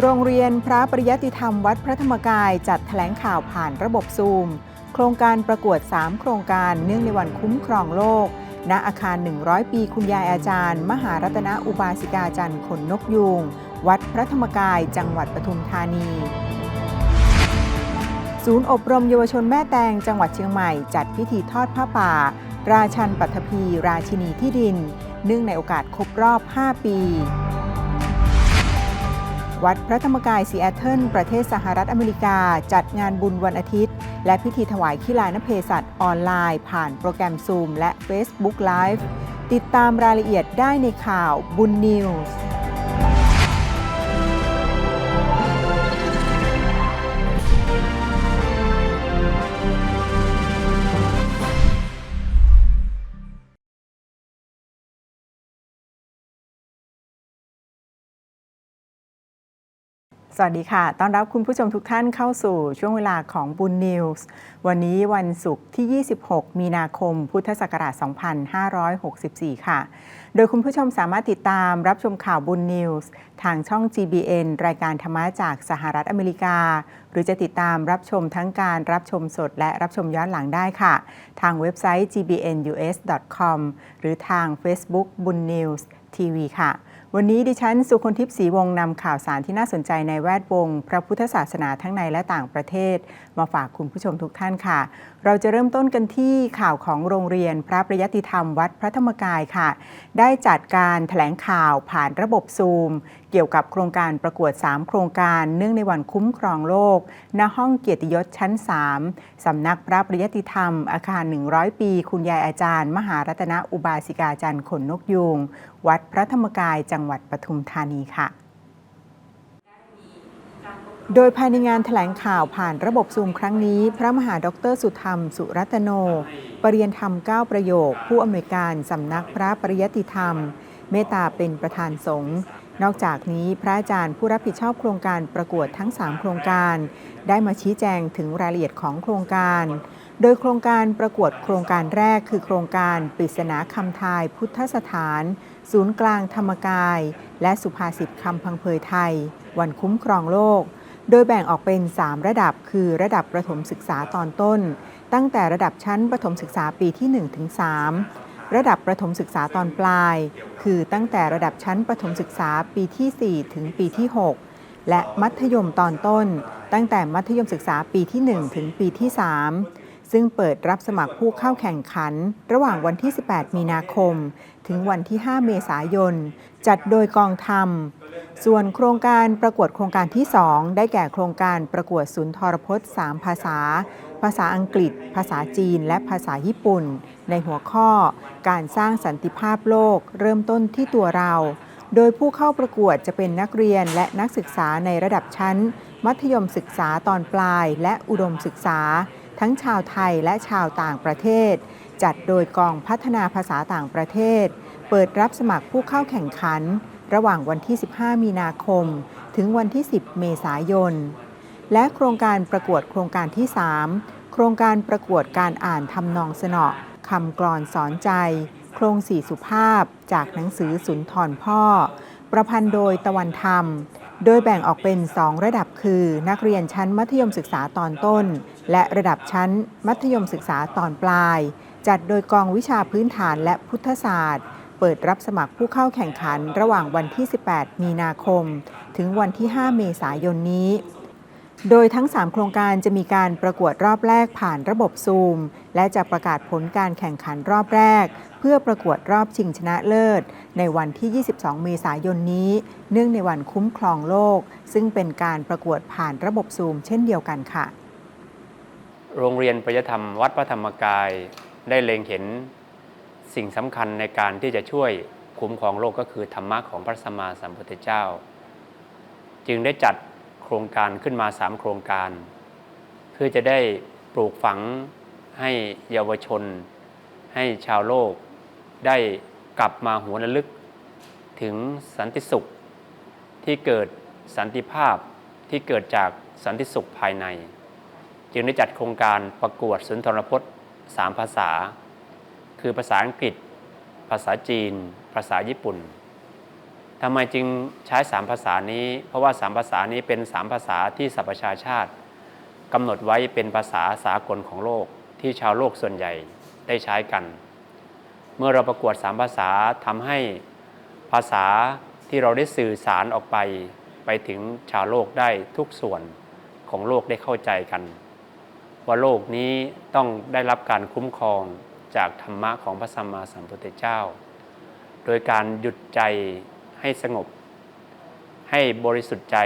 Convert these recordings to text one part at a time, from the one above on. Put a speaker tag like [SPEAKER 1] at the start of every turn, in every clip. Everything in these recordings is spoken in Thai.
[SPEAKER 1] โรงเรียนพระปริยติธรรมวัดพระธรรมกายจัดแถลงข่าวผ่านระบบซูม โครงการประกวด 3 โครงการเนื่องในวันคุ้มครองโลก ณอาคาร 100 ปีคุณยายอาจารย์ มหารัตนอุบาสิกาจันทร์ขนนกยูงวัดพระธรรมกายจังหวัดปทุมธานีศูนย์อบรมเยาวชนแม่แตงจังหวัดเชียงใหม่จัดพิธีทอดผ้าป่า ราชันปัทภีราชินีที่ดิน เนื่องในโอกาสครบรอบ 5 ปี วัดพระธรรมกายซีแอตเทิลประเทศสหรัฐอเมริกา จัดงานบุญวันอาทิตย์ และพิธีถวายขีลานเพสัตออนไลน์ ผ่านโปรแกรม Zoom และ Facebook Live ติดตามรายละเอียดได้ในข่าวบุญนิวส์ สวัสดีค่ะ ต้อนรับคุณผู้ชมทุกท่านเข้าสู่ช่วงเวลาของบุญนิวส์ วันนี้วันศุกร์ที่ 26 มีนาคม พุทธศักราช 2564 ค่ะ โดยคุณผู้ชมสามารถติดตามรับชมข่าวบุญนิวส์ทางช่อง GBN รายการธรรมะจากสหรัฐอเมริกา หรือจะติดตามรับชมทั้งการรับชมสดและรับชมย้อนหลังได้ค่ะ ทางเว็บไซต์ gbnus.com หรือทาง Facebook บุญนิวส์ ทีวีค่ะ วันนี้ดิฉัน สุคนทิพย์ศรีวงศ์นำข่าวสารที่น่าสนใจในแวดวง พระพุทธศาสนาทั้งในและต่างประเทศ มาฝากคุณผู้ชมทุกท่านค่ะ เราจะเริ่มต้นกันที่ข่าวของโรงเรียนพระประยติธรรมวัดพระธรรมกายค่ะ ได้จัดการถแถลงข่าวผ่านระบบซูม เกี่ยวกับโครงการประกวด 3 โครงการเนื่องในวันคุ้มครองโลก ณ ห้องเกียรติยศชั้น 3 สำนักพระปริยติธรรม อาคาร 100 ปี คุณยายอาจารย์ มหารัตนอุบาสิกาจันทร์ขนนกยูง วัดพระธรรมกายจังหวัดปทุมธานีค่ะโดยภายในงานถแถลงข่าวผ่านระบบซูมครั้งนี้ พระมหาดอกเตอรสุธรรม สุรัตโน ปรริยนธรรม 9 ประโยค ผู้อำนวยการสำนักพระปริยติธรรม เมตตาเป็นประธานสงฆ์ นอกจากนี้พระอาจารย์ผู้รับผิดชอบโครงการประกวดทั้ง 3 โครงการ ได้มาชี้แจงถึงรายละเอียดของโครงการ โดยโครงการประกวดโครงการแรกคือโครงการปริศนาคำทายพุทธสถาน ศูนย์กลางธรรมกาย และสุภาษิตคำพังเพยไทย วันคุ้มครองโลก โดยแบ่งออกเป็น 3 ระดับ คือระดับประถมศึกษาตอนต้น ตั้งแต่ระดับชั้นประถมศึกษาปีที่1ถึง3 ระดับประถมศึกษาตอนปลาย คือตั้งแต่ระดับชั้นประถมศึกษาปีที่ 4 ถึงปีที่ 6 และมัธยมตอนต้น ตั้งแต่มัธยมศึกษาปีที่ 1 ถึงปีที่ 3 ซึ่งเปิดรับสมัครผู้เข้าแข่งขัน ระหว่างวันที่ 18 มีนาคม ถึงวันที่ 5 เมษายน จัดโดยกองธรรม ส่วนโครงการประกวดโครงการที่ 2 ได้แก่โครงการประกวดศูนย์ทรพจน์ 3 ภาษา ภาษาอังกฤษ ภาษาจีน และภาษาญี่ปุ่น ในหัวข้อ การสร้างสันติภาพโลก เริ่มต้นที่ตัวเรา โดยผู้เข้าประกวดจะเป็นนักเรียนและนักศึกษาในระดับชั้น มัธยมศึกษาตอนปลายและอุดมศึกษา ทั้งชาวไทยและชาวต่างประเทศ จัดโดยกองพัฒนาภาษาต่างประเทศ เปิดรับสมัครผู้เข้าแข่งขัน ระหว่างวันที่ 15 มีนาคม ถึงวันที่ 10 เมษายน และโครงการประกวดโครงการที่ 3 โครงการประกวดการอ่านทำนองสนอคำกลอนสอนใจ โครงสี่สุภาพจากหนังสือสุนทรพ่อ ประพันธ์โดยตะวันธรรม โดยแบ่งออกเป็น 2 ระดับคือ นักเรียนชั้นมัธยมศึกษาตอนต้น และระดับชั้นมัธยมศึกษาตอนปลาย จัดโดยกองวิชาพื้นฐานและพุทธศาสตร์ เปิดรับสมัครผู้เข้าแข่งขันระหว่างวันที่ 18 มีนาคม ถึงวันที่ 5 เมษายนนี้ โดยทั้ง 3 โครงการจะมีการประกวดรอบแรกผ่านระบบซูม และจะประกาศผลการแข่งขันรอบแรก เพื่อประกวดรอบชิงชนะเลิศ ในวันที่ 22 เมษายนนี้ เนื่องในวันคุ้มครองโลก ซึ่งเป็นการประกวดผ่านระบบซูม เช่นเดียวกันค่ะ
[SPEAKER 2] โรงเรียนปริยธรรมวัดพระธรรมกายได้เล็งเห็นสิ่งสำคัญในการที่จะช่วยคุ้มครองโลกก็คือธรรมะของพระสัมมาสัมพุทธเจ้า จึงได้จัด โครงการขึ้นมาสามโครงการ เพื่อจะได้ปลูกฝังให้เยาวชน ให้ชาวโลก ได้กลับมาหัวระลึก ถึงสันติสุข ที่เกิดสันติภาพที่เกิดจากสันติสุขภายใน จึงได้จัดโครงการประกวดสุนทรพจน์ 3 ภาษา คือภาษาอังกฤษ ภาษาจีน ภาษาญี่ปุ่น ทำไมจึงใช้สามภาษานี้ เพราะว่าสามภาษานี้เป็นสามภาษาที่สหประชาชาติกำหนดไว้เป็นภาษาสากลของโลกที่ชาวโลกส่วนใหญ่ได้ใช้กัน เมื่อเราประกวดสามภาษาทำให้ภาษาที่เราได้สื่อสารออกไป ไปถึงชาวโลกได้ทุกส่วนของโลกได้เข้าใจกัน ว่าโลกนี้ต้องได้รับการคุ้มครองจากธรรมะของพระสัมมาสัมพุทธเจ้า โดยการหยุดใจ ให้สงบ ให้บริสุทธิ์ใจ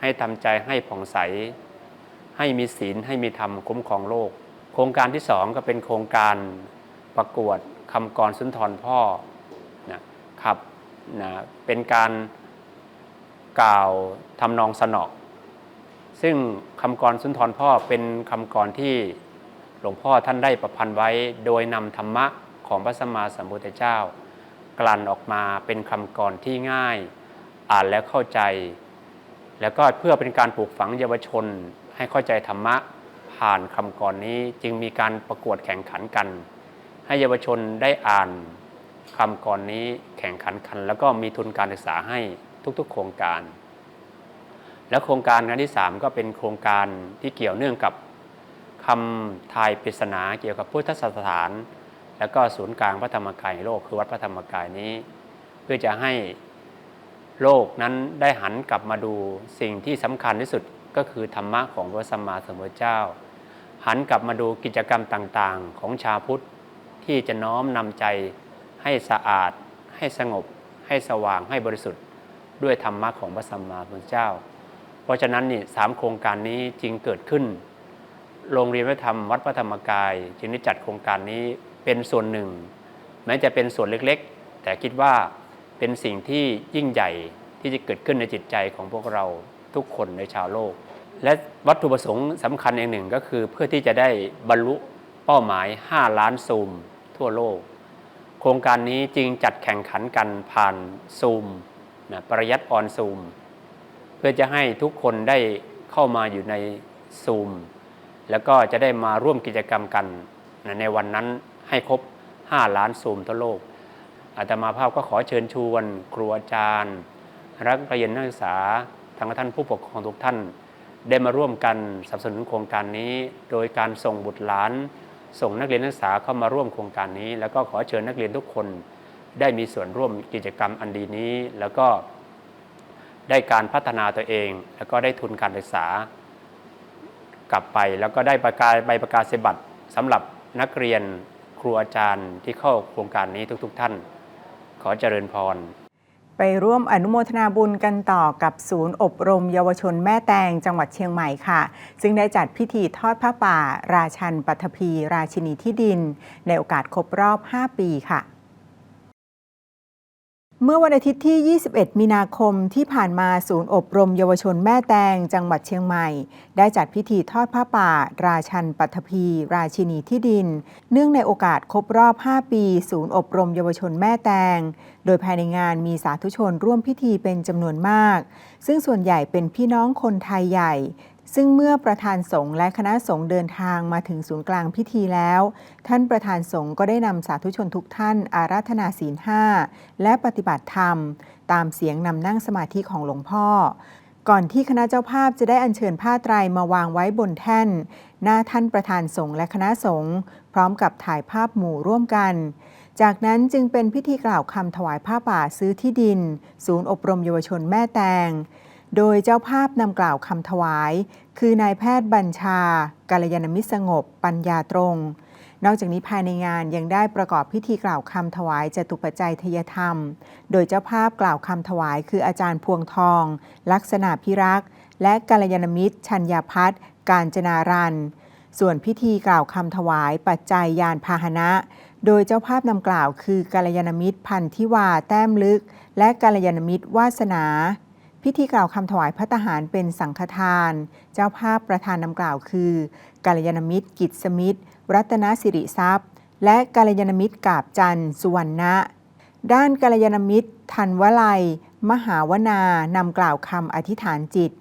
[SPEAKER 2] ให้ทำใจให้ผ่องใส ให้มีศีลให้มีธรรมคุ้มครองโลก โครงการที่สองก็เป็นโครงการประกวดคำกรสุนทรพ่อนะครับนะเป็นการกล่าวทำนองสนอซึ่งคำกรสุนทรพ่อเป็นคำกรที่หลวงพ่อท่านได้ประพันธ์ไว้โดยนำธรรมะของพระสัมมาสัมพุทธเจ้า กลั่นออกมาเป็นคำกรที่ง่าย อ่านแล้วเข้าใจ แล้วก็เพื่อเป็นการปลูกฝังเยาวชนให้เข้าใจธรรมะผ่านคำกรนี้จึงมีการประกวดแข่งขันกัน ให้เยาวชนได้อ่านคำกรนี้แข่งขันกัน แล้วก็มีทุนการศึกษาให้ทุกๆ โครงการ และโครงการงานที่ 3 ก็เป็นโครงการที่เกี่ยวเนื่องกับคำทายปริศนาเกี่ยวกับพุทธศาสถาน แล้วก็ศูนย์กลางพระธรรมกายโลกคือวัดพระธรรมกายนี้ เพื่อจะให้โลกนั้นได้หันกลับมาดูสิ่งที่สำคัญที่สุดก็คือธรรมะของพระสัมมาสัมพุทธเจ้า หันกลับมาดูกิจกรรมต่างๆ ของชาวพุทธที่จะน้อมนำใจให้สะอาด ให้สงบ ให้สว่างให้บริสุทธิ์ ด้วยธรรมะของพระสัมมาสัมพุทธเจ้า เพราะฉะนั้นนี่สามโครงการนี้จึงเกิดขึ้นโรงเรียนวัฒนธรรมวัดพระธรรมกาย จึงได้จัดโครงการนี้ เป็นส่วนหนึ่ง แม้จะเป็นส่วนเล็กๆ แต่คิดว่าเป็นสิ่งที่ยิ่งใหญ่ที่จะเกิดขึ้นในจิตใจของพวกเราทุกคนในชาวโลก และวัตถุประสงค์สำคัญอย่างหนึ่งก็คือเพื่อที่จะได้บรรลุเป้าหมาย 5 ล้านซูม ทั่วโลก โครงการนี้จึงจัดแข่งขันกันผ่านซูมนะประยัดออนซูม เพื่อจะให้ทุกคนได้เข้ามาอยู่ในซูม แล้วก็จะได้มาร่วมกิจกรรมกันนะในวันนั้น ให้ครบ 5 ล้านซูมทั่วโลกอาตมาภาพก็ขอเชิญชวน ครูอาจารย์นักเรียนนักศึกษาทางท่านผู้ปกครองทุกท่าน ได้มาร่วมกันสนับสนุนโครงการนี้ โดยการส่งบุตรหลาน ส่งนักเรียนนักศึกษาเข้ามาร่วมโครงการนี้ แล้วก็ขอเชิญนักเรียนทุกคน ได้มีส่วนร่วมกิจกรรมอันดีนี้ แล้วก็ได้การพัฒนาตัวเอง แล้วก็ได้ทุนการศึกษากลับไป แล้วก็ได้ประกาศใบประกาศนียบัตรสำหรับนักเรียน ครูอาจารย์ที่เข้าโครงการนี้ทุก ๆ ท่าน ขอเจริญพร
[SPEAKER 1] ไปร่วมอนุโมทนาบุญกันต่อกับศูนย์อบรมเยาวชนแม่แตงจังหวัดเชียงใหม่ค่ะ ซึ่งได้จัดพิธีทอดผ้าป่า ราชันปัทภีราชินีที่ดิน ในโอกาสครบรอบ 5 ปีค่ะ เมื่อวันอาทิตย์ที่ 21 มีนาคมที่ผ่านมาศูนย์อบรมเยาวชนแม่แตง จังหวัดเชียงใหม่ ได้จัดพิธีทอดผ้าป่า ราชันปัทภีราชินีที่ดิน เนื่องในโอกาสครบรอบ 5 ปี ศูนย์อบรมเยาวชนแม่แตง โดยภายในงานมีสาธุชนร่วมพิธีเป็นจำนวนมาก ซึ่งส่วนใหญ่เป็นพี่น้องคนไทยใหญ่ ซึ่งเมื่อประธานสงฆ์และคณะสงฆ์เดินทางมาถึงศูนย์กลางพิธีแล้ว ท่านประธานสงฆ์ก็ได้นำสาธุชนทุกท่าน อาราธนาศีลห้าและปฏิบัติธรรม ตามเสียงนำนั่งสมาธิของหลวงพ่อ ก่อนที่คณะเจ้าภาพจะได้อัญเชิญผ้าไตรมาวางไว้บนแท่น หน้าท่านประธานสงฆ์และคณะสงฆ์พร้อมกับถ่ายภาพหมู่ร่วมกันจากนั้นจึงเป็นพิธีกล่าวคำถวายผ้าป่าซื้อที่ดิน ศูนย์อบรมเยาวชนแม่แตง โดยเจ้าภาพนำกล่าวคำถวาย คือนายแพทย์บัญชา กาลยานมิตรสงบ ปัญญาตรง นอกจากนี้ภายในงานยังได้ประกอบพิธีกล่าวคำถวายจตุปัจจัยทยธรรม โดยเจ้าภาพกล่าวคำถวายคืออาจารย์พวงทอง ลักษณะพิรักษ์และกาลยานมิตร ชัญญาพัฒน์การจนารันส่วนพิธีกล่าวคำถวายปัจจัยยานพาหนะ โดยเจ้าภาพนำกล่าวคือกาลยานมิตรพันธิวาแต้มลึก และกาลยานมิตรวาสนา พิธีกล่าวคำถวายพระทหารเป็นสังฆทาน เจ้าภาพประธานนำกล่าวคือ กาลยานมิตร กิจสมิตรรัตนสิริทรัพย์ และกาลยานมิตรกาบจันทร์สุวรรณะ ด้านกาลยานมิตรทันวลัย มหาวนานำกล่าวคำอธิษฐานจิต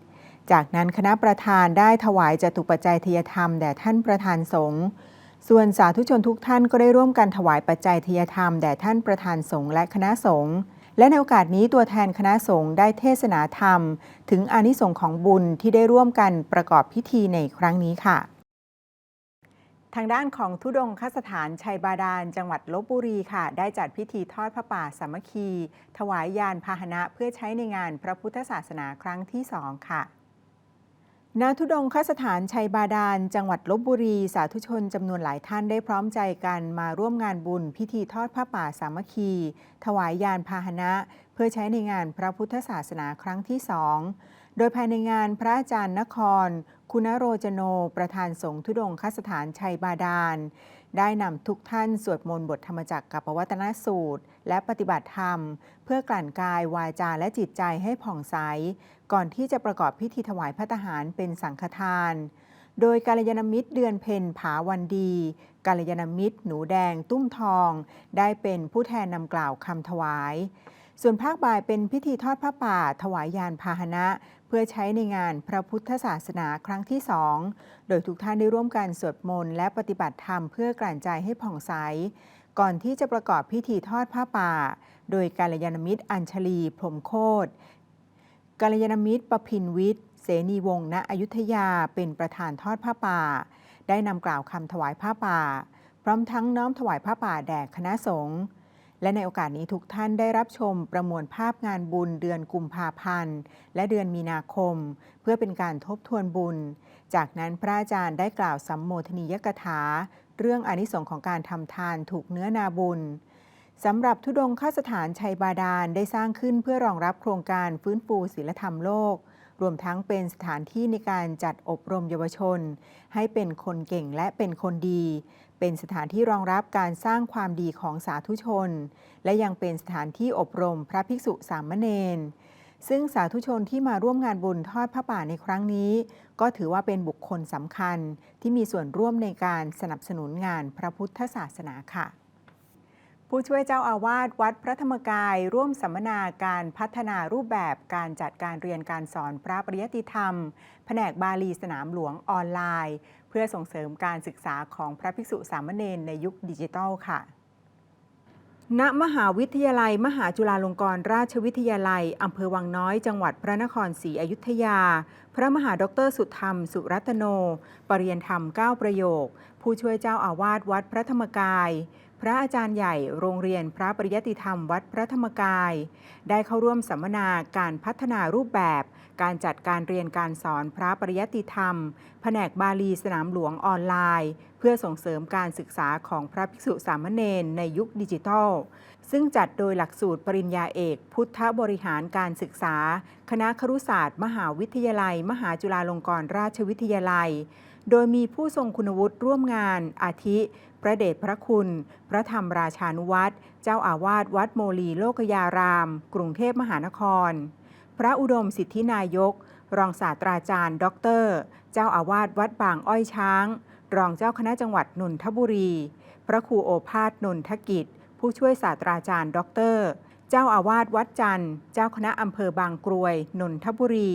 [SPEAKER 1] จากนั้นคณะประธานได้ถวายจตุปัจจัยทยธรรมแด่ท่านประธานสงฆ์ส่วนสาธุชนทุกท่านก็ได้ร่วมกันถวายปัจจัยทยธรรมแด่ท่านประธานสงฆ์และคณะสงฆ์ และในโอกาสนี้ตัวแทนคณะสงฆ์ได้เทศนาธรรม ถึงอนิสงค์ของบุญที่ได้ร่วมกันประกอบพิธีในครั้งนี้ค่ะ ทางด้านของทุดงคสถานชัยบาดาล จังหวัดลบบุรีค่ะ ได้จัดพิธีทอดพระป่าสามัคคี ถวายยานพาหนะเพื่อใช้ในงานพระพุทธศาสนาครั้งที่สองค่ะ ณทุดงคสถานชัยบาดาล จังหวัดลบบุรี สาธุชนจำนวนหลายท่านได้พร้อมใจกันมาร่วมงานบุญ พิธีทอดผ้าป่าสามัคคี ถวายยานพาหนะ เพื่อใช้ในงานพระพุทธศาสนาครั้งที่สองโดยภายในงานพระอาจารย์นคร คุณโรจโน ประธานสงฆ์ทุดงคสถานชัยบาดาล ได้นำทุกท่านสวดมนต์บทธรรมจักรกับปวัตนสูตร และปฏิบัติธรรม เพื่อกลั่นกายวาจาและจิตใจให้ผ่องใส ก่อนที่จะประกอบพิธีถวายพระทหารเป็นสังฆทาน โดยกาลยานมิตรเดือนเพ็ญผาวันดีกาลยานมิตร หนูแดง ตุ้มทอง ได้เป็นผู้แทนนำกล่าวคำถวาย ส่วนภาคบ่ายเป็นพิธีทอดพระป่า ถวายยานพาหนะ เพื่อใช้ในงานพระพุทธศาสนาครั้งที่สองโดยทุกท่านได้ร่วมกันสวดมนต์และปฏิบัติธรรมเพื่อกลั่นใจให้ผ่องใสก่อนที่จะประกอบพิธีทอดผ้าป่า โดยกาลยานมิตรอัญชลีพรหมโคต กาลยานมิตรประพินวิทย์ เสนีวงศ์ณอยุธยาเป็นประธานทอดผ้าป่า ได้นำกล่าวคำถวายผ้าป่า พร้อมทั้งน้อมถวายผ้าป่าแด่คณะสงฆ์และในโอกาสนี้ทุกท่านได้รับชมประมวลภาพงานบุญเดือนกุมภาพันธ์ และเดือนมีนาคม เพื่อเป็นการทบทวนบุญ จากนั้นพระอาจารย์ได้กล่าวสัมโมทนียกถา เรื่องอนิสงส์ของการทำทานถูกเนื้อนาบุญ สำหรับทุดงคสถานชัยบาดาลได้สร้างขึ้นเพื่อรองรับโครงการฟื้นฟูศีลธรรมโลก รวมทั้งเป็นสถานที่ในการจัดอบรมเยาวชน ให้เป็นคนเก่งและเป็นคนดี เป็นสถานที่รองรับการสร้างความดีของสาธุชน และยังเป็นสถานที่อบรมพระภิกษุสามเณรซึ่งสาธุชนที่มาร่วมงานบุญทอดพระป่าในครั้งนี้ ก็ถือว่าเป็นบุคคลสำคัญที่มีส่วนร่วมในการสนับสนุนงานพระพุทธศาสนาค่ะ ผู้ช่วยเจ้าอาวาสวัดพระธรรมกาย ร่วมสัมมนาการพัฒนารูปแบบการจัดการเรียนการสอนพระปริยติธรรม แผนกบาลีสนามหลวงออนไลน์ เพื่อส่งเสริมการศึกษาของพระภิกษุสามเณรในยุคดิจิทัลค่ะ ณมหาวิทยาลัย มหาจุฬาลงกรณราชวิทยาลัยอำเภอวังน้อย จังหวัดพระนครศรีอยุธยา พระมหาดอกเตอรสุธรรม สุรัตโน ปรริยนธรรม 9 ประโยค ผู้ช่วยเจ้าอาวาสวัดพระธรรมกาย พระอาจารย์ใหญ่โรงเรียนพระปริยติธรรมวัดพระธรรมกาย ได้เข้าร่วมสัมมนาการพัฒนารูปแบบ การจัดการเรียนการสอนพระปริยติธรรม แผนกบาลีสนามหลวงออนไลน์ เพื่อส่งเสริมการศึกษาของพระภิกษุสามเณรในยุคดิจิทัล ซึ่งจัดโดยหลักสูตรปริญญาเอก พุทธบริหารการศึกษา คณะครุศาสตร์ มหาวิทยาลัย มหาจุฬาลงกรณราชวิทยาลัย โดยมีผู้ทรงคุณวุฒิร่วมงานอาทิ พระเดชพระคุณ พระธรรมราชานุวัตรเจ้าอาวาสวัดโมลีโลกยาราม กรุงเทพมหานคร พระอุดมสิทธินายก รองศาสตราจารย์ด็อกเตอร์เจ้าอาวาสวัดบางอ้อยช้าง รองเจ้าคณะจังหวัดนนทบุรี พระครูโอภาสนนทกิจ ผู้ช่วยศาสตราจารย์ด็อกเตอร์เจ้าอาวาสวัดจันทร์ เจ้าคณะอำเภอบางกรวย นนทบุรี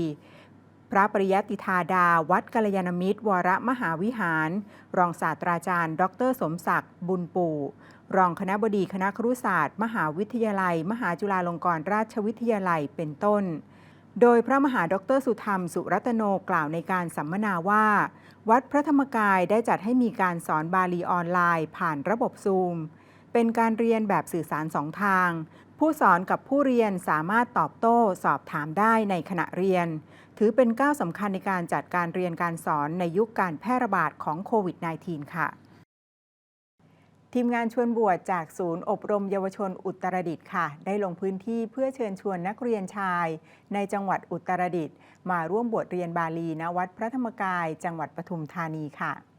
[SPEAKER 1] พระปริยติธาดา วัดกัลยาณมิตร วรมหาวิหาร รองศาสตราจารย์ ดร สมศักดิ์บุญปู่ รองคณะบดีคณะครุศาสตร์ มหาวิทยาลัย มหาจุฬาลงกรณราชวิทยาลัยเป็นต้น โดยพระมหาดรสุธรรม สุรัตโนกล่าวในการสัมมนาว่า วัดพระธรรมกายได้จัดให้มีการสอนบาลีออนไลน์ ผ่านระบบซูม เป็นการเรียนแบบสื่อสารสองทาง ผู้สอนกับผู้เรียนสามารถตอบโต้สอบถามได้ในขณะเรียน ถือเป็นก้าวสำคัญในการจัดการเรียนการสอนในยุคการแพร่ระบาดของโควิด -19 ค่ะ ทีมงานชวนบวชจากศูนย์อบรมเยาวชนอุตรดิตถ์ค่ะ ได้ลงพื้นที่เพื่อเชิญชวนนักเรียนชาย ในจังหวัดอุตรดิตถ์มาร่วมบวชเรียนบาลีณวัดพระธรรมกาย จังหวัดปทุมธานีค่ะ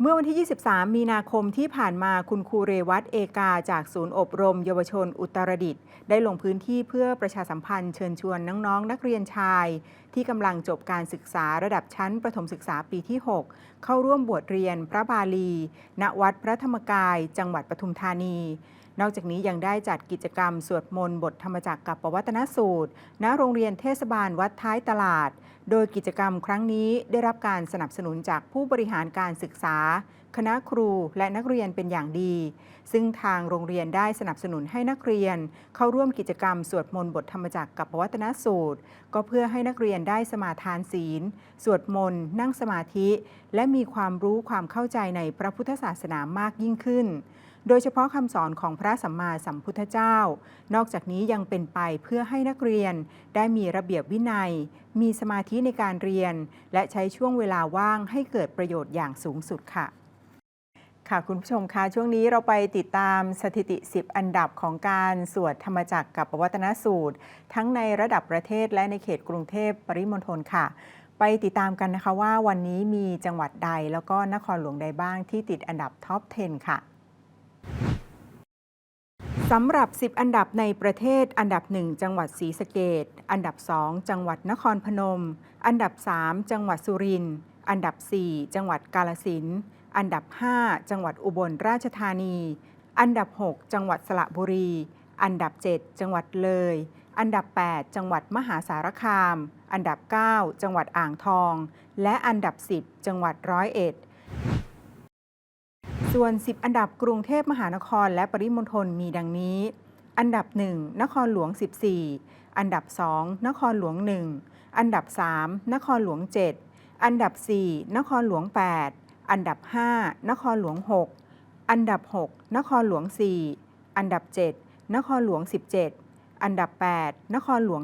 [SPEAKER 1] เมื่อวันที่ 23 มีนาคมที่ผ่านมาคุณครูเรวัตเอกา จากศูนย์อบรม เยาวชนอุตรดิตถ์ได้ลงพื้นที่เพื่อประชาสัมพันธ์เชิญชวนน้องๆนักเรียนชาย ที่กำลังจบการศึกษาระดับชั้นประถมศึกษาปีที่ 6 เข้าร่วมบวชเรียนพระบาลี ณวัดพระธรรมกาย จังหวัดปทุมธานี นอกจากนี้ยังได้จัดกิจกรรมสวดมนต์บทธรรมจักรกับปวัตนสูตร ณโรงเรียนเทศบาลวัดท้ายตลาด โดยกิจกรรมครั้งนี้ได้รับการสนับสนุนจากผู้บริหารการศึกษา คณะครูและนักเรียนเป็นอย่างดี ซึ่งทางโรงเรียนได้สนับสนุนให้นักเรียน เข้าร่วมกิจกรรมสวดมนต์บทธรรมจักรกับปวัตนสูตร ก็เพื่อให้นักเรียนได้สมาทานศีล สวดมนต์ นั่งสมาธิ และมีความรู้ความเข้าใจในพระพุทธศาสนามากยิ่งขึ้น โดยเฉพาะคำสอนของพระสัมมาสัมพุทธเจ้า นอกจากนี้ยังเป็นไปเพื่อให้นักเรียน ได้มีระเบียบวินัย มีสมาธิในการเรียน และใช้ช่วงเวลาว่างให้เกิดประโยชน์อย่างสูงสุดค่ะ ค่ะคุณผู้ชมคะช่วงนี้เราไปติดตามสถิติ 10 อันดับของการสวดธรรมจักรกับปวัตนสูตร ทั้งในระดับประเทศและในเขตกรุงเทพปริมณฑลค่ะ ไปติดตามกันนะคะว่าวันนี้มีจังหวัดใดแล้วก็นครหลวงใดบ้างที่ติดอันดับท็อป 10 ค่ะสำหรับ 10 อันดับในประเทศ อันดับ 1 จังหวัดศรีสะเกดอันดับ 2 จังหวัดนครพนม อันดับ 3 จังหวัดสุรินทร์อันดับ 4 จังหวัดกาลสิน อันดับ 5 จังหวัดอุบลราชธานี อันดับ 6 จังหวัดสระบุรี อันดับ 7 จังหวัดเลย อันดับ 8 จังหวัดมหาสารคาม อันดับ 9 จังหวัดอ่างทอง และอันดับ 10 จังหวัดร้อยเอ็ด ส่วน 10 อันดับกรุงเทพมหานครและปริมณฑลมีดังนี้ อันดับ 1 นครหลวง 14 อันดับ 2 นครหลวง 1 อันดับ 3 นครหลวง 7 อันดับ 4 นครหลวง 8 อันดับ 5 นครหลวง 6 อันดับ 6 นครหลวง 4 อันดับ 7 นครหลวง 17 อันดับ 8 นครหลวง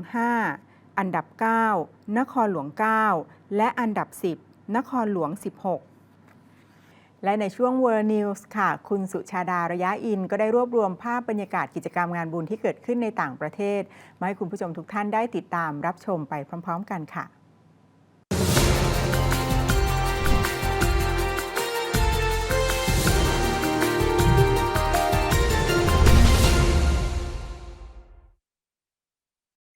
[SPEAKER 1] 5 อันดับ 9 นครหลวง 9 และอันดับ 10 นครหลวง 16และในช่วง World News ค่ะ คุณสุชาดาระยะอิน ก็ได้รวบรวมภาพบรรยากาศกิจกรรมงานบุญที่เกิดขึ้นในต่างประเทศ มาให้คุณผู้ชมทุกท่านได้ติดตามรับชมไปพร้อม ๆ กันค่ะ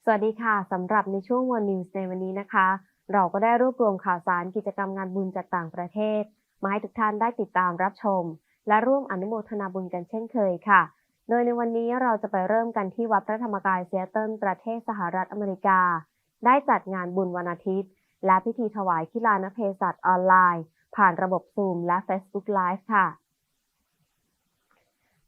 [SPEAKER 3] สวัสดีค่ะสำหรับในช่วง One News ในวันนี้นะคะ เราก็ได้รวบรวมข่าวสารกิจกรรมงานบุญจากต่างประเทศ มาให้ทุกท่านได้ติดตามรับชม และร่วมอนุโมทนาบุญกันเช่นเคยค่ะ โดยในวันนี้เราจะไปเริ่มกันที่วัดพระธรรมกายเซียเติลประเทศสหรัฐอเมริกา ได้จัดงานบุญวันอาทิตย์ และพิธีถวายขีลานเพศัตออนไลน์ ผ่านระบบซูมและ Facebook Live ค่ะ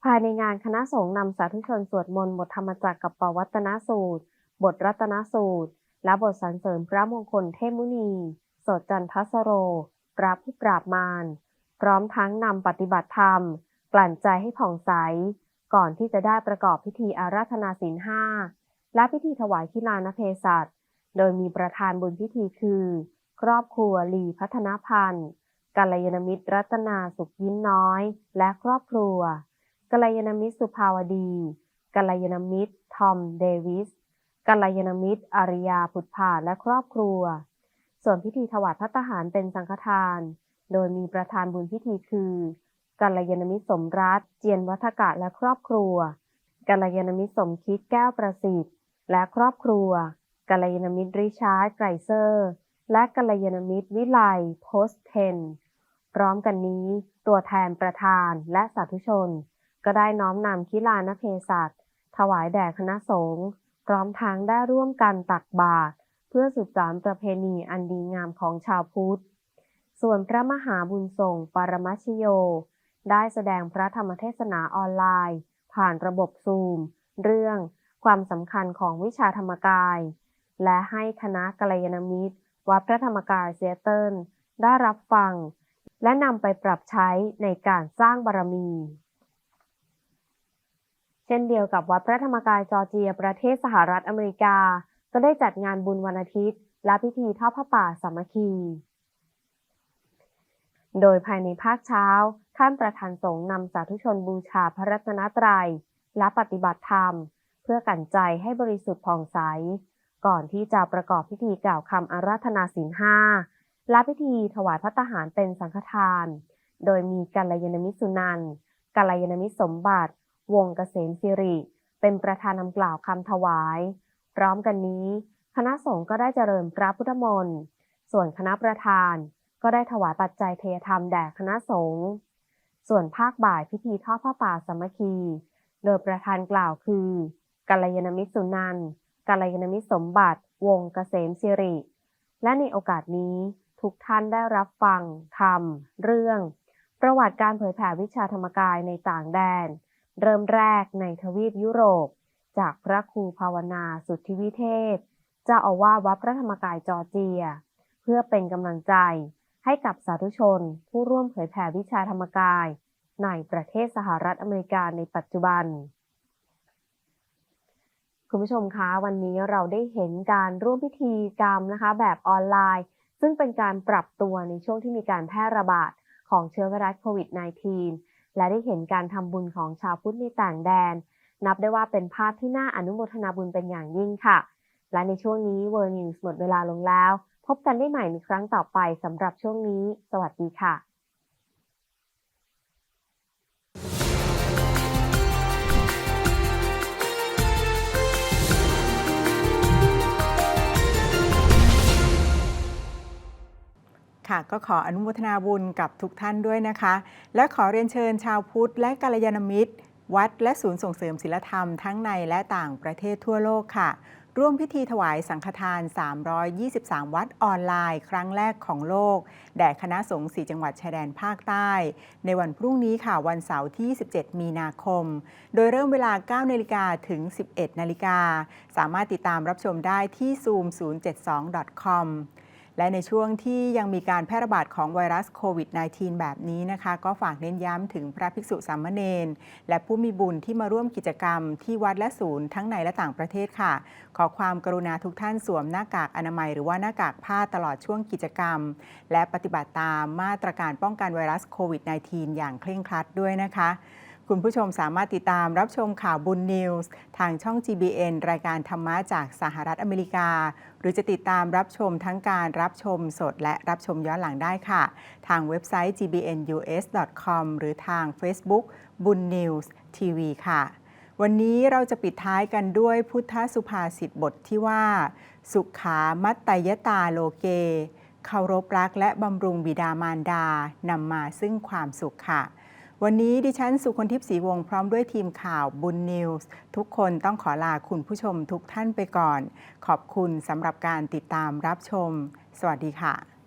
[SPEAKER 3] ภายในงานคณะสงฆ์นำสาธุชนสวดมนต์บทธรรมจักรกับปวัตนสูตร บทรัตนสูตร และบทสรรเสริญพระมงคลเทพมุนีโสดจันทสโร พระผู้ปราบมาร พร้อมทั้งนำปฏิบัติธรรม กลั่นใจให้ผ่องใส ก่อนที่จะได้ประกอบพิธีอาราธนาศีลห้า และพิธีถวายขีลานเพศัตโดยมีประธานบุญพิธีคือ ครอบครัวลีพัฒนพันธ์กัลยาณมิตรรัตนาสุขยิ้มน้อย และครอบครัวกัลยาณมิตรสุภาวดีกัลยาณมิตรทอมเดวิส กัลยาณมิตร อาริยาผุดผ่าและครอบครัว ส่วนพิธีถวายพระทหารเป็นสังฆทาน โดยมีประธานบุญพิธีคือกัลยาณมิตรสมรัตเจียนวัฒกะและครอบครัวกัลยาณมิตรสมคิดแก้วประสิทธิ์ และครอบครัวกัลยาณมิตรริชาร์ดไกรเซอร์ และกัลยาณมิตรวิไลโพสเทนพร้อมกันนี้ ตัวแทนประธานและสาธุชน ก็ได้น้อมนำคิลานเพศัตถวายแด่คณะสงฆ์ พร้อมทั้งได้ร่วมกันตักบาตรเพื่อสืบสานประเพณีอันดีงามของชาวพุทธ ส่วนพระมหาบุญส่งปรมัชโย ได้แสดงพระธรรมเทศนาออนไลน์ ผ่านระบบซูม เรื่องความสำคัญของวิชาธรรมกาย และให้คณะกัลยาณมิตรวัดพระธรรมกายเซียเติลได้รับฟัง และนำไปปรับใช้ในการสร้างบารมี เช่นเดียวกับวัดพระธรรมกายจอร์เจีย ประเทศสหรัฐอเมริกา ก็ได้จัดงานบุญวันอาทิตย์ และพิธีทอดผ้าป่าสามัคคี โดยภายในภาคเช้า ท่านประธานสงฆ์นำสาธุชนบูชาพระรัตนตรัย และปฏิบัติธรรม เพื่อกันใจให้บริสุทธิ์ผ่องใส ก่อนที่จะประกอบพิธีกล่าวคำอาราธนาศีลห้าและพิธีถวายพระทหารเป็นสังฆทาน โดยมีกัลยาณมิตรสุนันท์กัลยาณมิตรสมบัติ วงเกษมสิริ เป็นประธานนำกล่าวคำถวาย พร้อมกันนี้ คณะสงฆ์ก็ได้เจริญพระพุทธมนต์ส่วนคณะประธาน ก็ได้ถวายปัจจัยเทยธรรมแด่คณะสงฆ์ส่วนภาคบ่ายพิธีทอดผ้าป่าสามัคคี โดยประธานกล่าวคือกัลยาณมิตรสุนันท์กัลยาณมิตรสมบัติ วงเกษมสิริ และในโอกาสนี้ทุกท่านได้รับฟังธรรม เรื่อง ประวัติการเผยแผ่วิชาธรรมกายในต่างแดน เริ่มแรกในทวีปยุโรป จากพระครูภาวนาสุทธิวิเทศ เจ้าอาวาสวัดพระธรรมกายจอร์เจีย เพื่อเป็นกำลังใจให้กับสาธุชน ผู้ร่วมเผยแผ่วิชาธรรมกาย ในประเทศสหรัฐอเมริกาในปัจจุบัน คุณผู้ชมคะวันนี้เราได้เห็นการร่วมพิธีกรรมนะคะแบบออนไลน์ ซึ่งเป็นการปรับตัวในช่วงที่มีการแพร่ระบาดของเชื้อไวรัสโควิด -19 และได้เห็นการทำบุญของชาวพุทธในต่างแดน นับได้ว่าเป็นภาพที่น่าอนุโมทนาบุญเป็นอย่างยิ่งค่ะ และในช่วงนี้ World News หมดเวลาลงแล้ว พบกันได้ใหม่ในครั้งต่อไปสำหรับช่วงนี้ สวัสดีค่ะ
[SPEAKER 1] ค่ะก็ขออนุโมทนาบุญกับทุกท่านด้วยนะคะ และขอเรียนเชิญชาวพุทธและกัลยาณมิตร วัดและศูนย์ส่งเสริมศิลธรรมทั้งในและต่างประเทศทั่วโลกค่ะ ร่วมพิธีถวายสังฆทาน 323 วัดออนไลน์ ครั้งแรกของโลก แด่คณะสงฆ์4จังหวัดชายแดนภาคใต้ ในวันพรุ่งนี้ค่ะวันเสาร์ที่17มีนาคม โดยเริ่มเวลา 9 นาฬิกาถึง 11 นาฬิกา สามารถติดตามรับชมได้ที่ zoom072.com และในช่วงที่ยังมีการแพร่ระบาดของไวรัสโควิด -19 แบบนี้นะคะ ก็ฝากเน้นย้ำถึงพระภิกษุสามเณรและผู้มีบุญที่มาร่วมกิจกรรมที่วัดและศูนย์ทั้งในและต่างประเทศค่ะ ขอความกรุณาทุกท่านสวมหน้ากากอนามัย หรือว่าหน้ากากผ้าตลอดช่วงกิจกรรม และปฏิบัติตามมาตรการป้องกันไวรัสโควิด -19 อย่างเคร่งครัดด้วยนะคะ คุณผู้ชมสามารถติดตามรับชมข่าวบุญนิวส์ทางช่อง GBN รายการธรรมะจากสหรัฐอเมริกา หรือจะติดตามรับชมทั้งการรับชมสดและรับชมย้อนหลังได้ค่ะ ทางเว็บไซต์ gbnus.com หรือทาง Facebook บุญนิวส์ทีวีค่ะ วันนี้เราจะปิดท้ายกันด้วยพุทธสุภาษิตบทที่ว่า สุขามัตตยตาโลเกเคารพรักและบำรุงบิดามารดา นำมาซึ่งความสุขค่ะ วันนี้ดิฉันสุคนทิพย์ศรีวงศ์พร้อมด้วยทีมข่าวบุญนิวส์ทุกคนต้องขอลาคุณผู้ชมทุกท่านไปก่อน ขอบคุณสำหรับการติดตามรับชม สวัสดีค่ะ